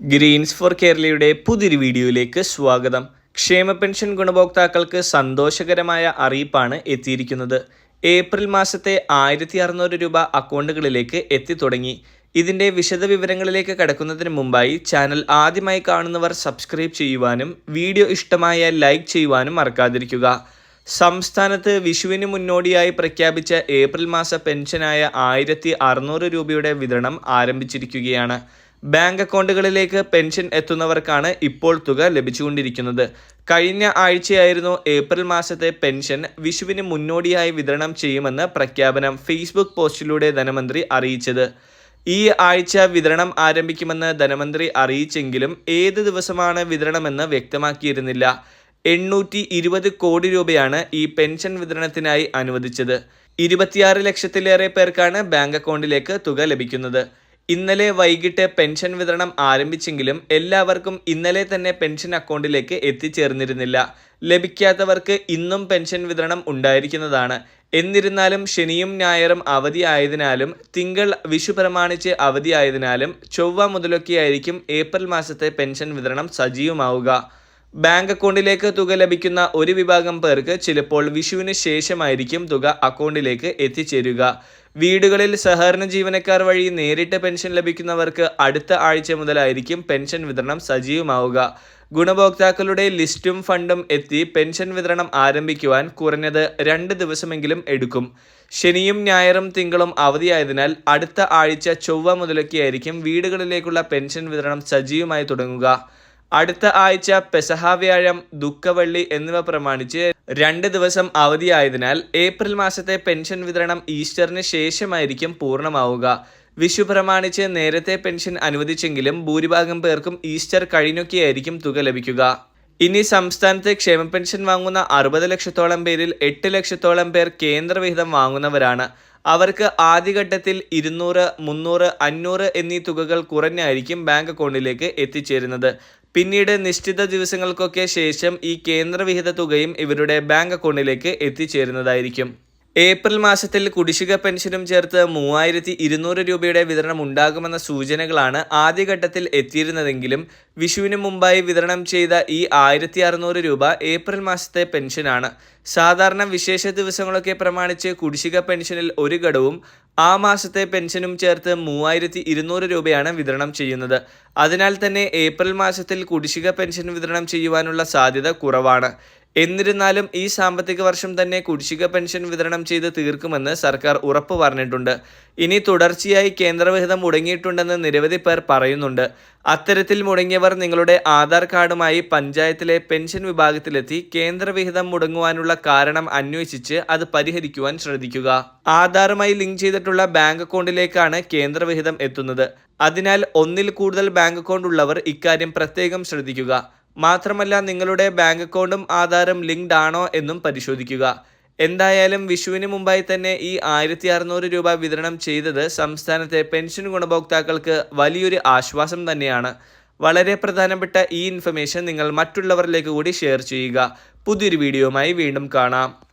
Green's four കേരളയുടെ പുതിയൊരു വീഡിയോയിലേക്ക് സ്വാഗതം. ക്ഷേമ പെൻഷൻ ഗുണഭോക്താക്കൾക്ക് സന്തോഷകരമായ അറിയിപ്പാണ് എത്തിയിരിക്കുന്നത്. ഏപ്രിൽ മാസത്തെ ആയിരത്തി അറുന്നൂറ് രൂപ അക്കൗണ്ടുകളിലേക്ക് എത്തിത്തുടങ്ങി ഇതിന്റെ വിശദവിവരങ്ങളിലേക്ക് കടക്കുന്നതിന് മുമ്പായി ചാനൽ ആദ്യമായി കാണുന്നവർ സബ്സ്ക്രൈബ് ചെയ്യുവാനും വീഡിയോ ഇഷ്ടമായ ലൈക്ക് ചെയ്യുവാനും മറക്കാതിരിക്കുക. സംസ്ഥാനത്ത് വിഷുവിന് മുന്നോടിയായി പ്രഖ്യാപിച്ച ഏപ്രിൽ മാസ പെൻഷനായ ആയിരത്തി അറുന്നൂറ് രൂപയുടെ വിതരണം ആരംഭിച്ചിരിക്കുകയാണ്. ബാങ്ക് അക്കൗണ്ടുകളിലേക്ക് പെൻഷൻ എത്തുന്നവർക്കാണ് ഇപ്പോൾ തുക ലഭിച്ചുകൊണ്ടിരിക്കുന്നത്. കഴിഞ്ഞ ആഴ്ചയായിരുന്നു ഏപ്രിൽ മാസത്തെ പെൻഷൻ വിഷുവിന് മുന്നോടിയായി വിതരണം ചെയ്യുമെന്ന് പ്രഖ്യാപനം ഫേസ്ബുക്ക് പോസ്റ്റിലൂടെ ധനമന്ത്രി അറിയിച്ചത്. ഈ ആഴ്ച വിതരണം ആരംഭിക്കുമെന്ന് ധനമന്ത്രി അറിയിച്ചെങ്കിലും ഏത് ദിവസമാണ് വിതരണമെന്ന് വ്യക്തമാക്കിയിരുന്നില്ല. എണ്ണൂറ്റി ഇരുപത് കോടി രൂപയാണ് ഈ പെൻഷൻ വിതരണത്തിനായി അനുവദിച്ചത്. ഇരുപത്തിയാറ് ലക്ഷത്തിലേറെ പേർക്കാണ് ബാങ്ക് അക്കൗണ്ടിലേക്ക് തുക ലഭിക്കുന്നത്. ഇന്നലെ വൈകിട്ട് പെൻഷൻ വിതരണം ആരംഭിച്ചെങ്കിലും എല്ലാവർക്കും ഇന്നലെ തന്നെ പെൻഷൻ അക്കൗണ്ടിലേക്ക് എത്തിച്ചേർന്നിരുന്നില്ല. ലഭിക്കാത്തവർക്ക് ഇന്നും പെൻഷൻ വിതരണം ഉണ്ടായിരിക്കുന്നതാണ്. എന്നിരുന്നാലും ശനിയും ഞായറും അവധി അവധിയായതിനാലും തിങ്കൾ വിഷു പ്രമാണിച്ച് അവധിയായതിനാലും ചൊവ്വ മുതലൊക്കെയായിരിക്കും ഏപ്രിൽ മാസത്തെ പെൻഷൻ വിതരണം സജീവമാവുക. ബാങ്ക് അക്കൗണ്ടിലേക്ക് തുക ലഭിക്കുന്ന ഒരു വിഭാഗം പേർക്ക് ചിലപ്പോൾ വിഷുവിന് ശേഷമായിരിക്കും തുക അക്കൗണ്ടിലേക്ക് എത്തിച്ചേരുക. വീടുകളിൽ സഹകരണ ജീവനക്കാർ വഴി നേരിട്ട് പെൻഷൻ ലഭിക്കുന്നവർക്ക് അടുത്ത ആഴ്ച മുതലായിരിക്കും പെൻഷൻ വിതരണം സജീവമാവുക. ഗുണഭോക്താക്കളുടെ ലിസ്റ്റും ഫണ്ടും എത്തി പെൻഷൻ വിതരണം ആരംഭിക്കുവാൻ കുറഞ്ഞത് രണ്ട് ദിവസമെങ്കിലും എടുക്കും. ശനിയും ഞായറും തിങ്കളും അവധിയായതിനാൽ അടുത്ത ആഴ്ച ചൊവ്വ മുതലൊക്കെയായിരിക്കും വീടുകളിലേക്കുള്ള പെൻഷൻ വിതരണം സജീവമായി തുടങ്ങുക. അടുത്ത ആഴ്ച പെസഹ വ്യാഴം ദുഃഖവള്ളി എന്നിവ പ്രമാണിച്ച് രണ്ട് ദിവസം അവധിയായതിനാൽ ഏപ്രിൽ മാസത്തെ പെൻഷൻ വിതരണം ഈസ്റ്ററിന് ശേഷമായിരിക്കും പൂർണമാവുക. വിഷു പ്രമാണിച്ച് നേരത്തെ പെൻഷൻ അനുവദിച്ചെങ്കിലും ഭൂരിഭാഗം പേർക്കും ഈസ്റ്റർ കഴിഞ്ഞൊക്കെയായിരിക്കും തുക ലഭിക്കുക. ഇനി സംസ്ഥാനത്തെ ക്ഷേമ പെൻഷൻ വാങ്ങുന്ന അറുപത് ലക്ഷത്തോളം പേരിൽ എട്ട് ലക്ഷത്തോളം പേർ കേന്ദ്രവിഹിതം വാങ്ങുന്നവരാണ്. അവർക്ക് ആദ്യഘട്ടത്തിൽ ഇരുന്നൂറ് മുന്നൂറ് അഞ്ഞൂറ് എന്നീ തുകകൾ കുറഞ്ഞായിരിക്കും ബാങ്ക് അക്കൗണ്ടിലേക്ക് എത്തിച്ചേരുന്നത്. പിന്നീട് നിശ്ചിത ദിവസങ്ങൾക്കൊക്കെ ശേഷം ഈ കേന്ദ്രവിഹിത തുകയും ഇവരുടെ ബാങ്ക് അക്കൗണ്ടിലേക്ക് എത്തിച്ചേരുന്നതായിരിക്കും. ഏപ്രിൽ മാസത്തിൽ കുടിശ്ശിക പെൻഷനും ചേർത്ത് മൂവായിരത്തി ഇരുന്നൂറ് രൂപയുടെ വിതരണം ഉണ്ടാകുമെന്ന സൂചനകളാണ് ആദ്യഘട്ടത്തിൽ എത്തിയിരുന്നതെങ്കിലും വിഷുവിന് മുമ്പായി വിതരണം ചെയ്ത ഈ ആയിരത്തി അറുന്നൂറ് രൂപ ഏപ്രിൽ മാസത്തെ പെൻഷനാണ്. സാധാരണ വിശേഷ ദിവസങ്ങളൊക്കെ പ്രമാണിച്ച് കുടിശ്ശിക പെൻഷനിൽ ഒരു ഘടവും ആ മാസത്തെ പെൻഷനും ചേർത്ത് മൂവായിരത്തി ഇരുന്നൂറ് രൂപയാണ് വിതരണം ചെയ്യുന്നത്. അതിനാൽ തന്നെ ഏപ്രിൽ മാസത്തിൽ കുടിശ്ശിക പെൻഷൻ വിതരണം ചെയ്യുവാനുള്ള സാധ്യത കുറവാണ്. എന്നിരുന്നാലും ഈ സാമ്പത്തിക വർഷം തന്നെ കുടിശ്ശിക പെൻഷൻ വിതരണം ചെയ്ത് തീർക്കുമെന്ന് സർക്കാർ ഉറപ്പ് പറഞ്ഞിട്ടുണ്ട്. ഇനി തുടർച്ചയായി കേന്ദ്രവിഹിതം മുടങ്ങിയിട്ടുണ്ടെന്ന് നിരവധി പേർ പറയുന്നുണ്ട്. അത്തരത്തിൽ മുടങ്ങിയവർ നിങ്ങളുടെ ആധാർ കാർഡുമായി പഞ്ചായത്തിലെ പെൻഷൻ വിഭാഗത്തിലെത്തി കേന്ദ്രവിഹിതം മുടങ്ങുവാനുള്ള കാരണം അന്വേഷിച്ച് അത് പരിഹരിക്കുവാൻ ശ്രദ്ധിക്കുക. ആധാറുമായി ലിങ്ക് ചെയ്തിട്ടുള്ള ബാങ്ക് അക്കൗണ്ടിലേക്കാണ് കേന്ദ്രവിഹിതം എത്തുന്നത്. അതിനാൽ ഒന്നിൽ കൂടുതൽ ബാങ്ക് അക്കൗണ്ട് ഉള്ളവർ ഇക്കാര്യം പ്രത്യേകം ശ്രദ്ധിക്കുക. മാത്രമല്ല നിങ്ങളുടെ ബാങ്ക് അക്കൗണ്ടും ആധാറും ലിങ്ക്ഡ് ആണോ എന്നും പരിശോധിക്കുക. എന്തായാലും വിഷുവിന് മുമ്പായി തന്നെ ഈ ആയിരത്തി അറുന്നൂറ് രൂപ വിതരണം ചെയ്തത് സംസ്ഥാനത്തെ പെൻഷൻ ഗുണഭോക്താക്കൾക്ക് വലിയൊരു ആശ്വാസം തന്നെയാണ്. വളരെ പ്രധാനപ്പെട്ട ഈ ഇൻഫർമേഷൻ നിങ്ങൾ മറ്റുള്ളവരിലേക്ക് കൂടി ഷെയർ ചെയ്യുക. പുതിയൊരു വീഡിയോയുമായി വീണ്ടും കാണാം.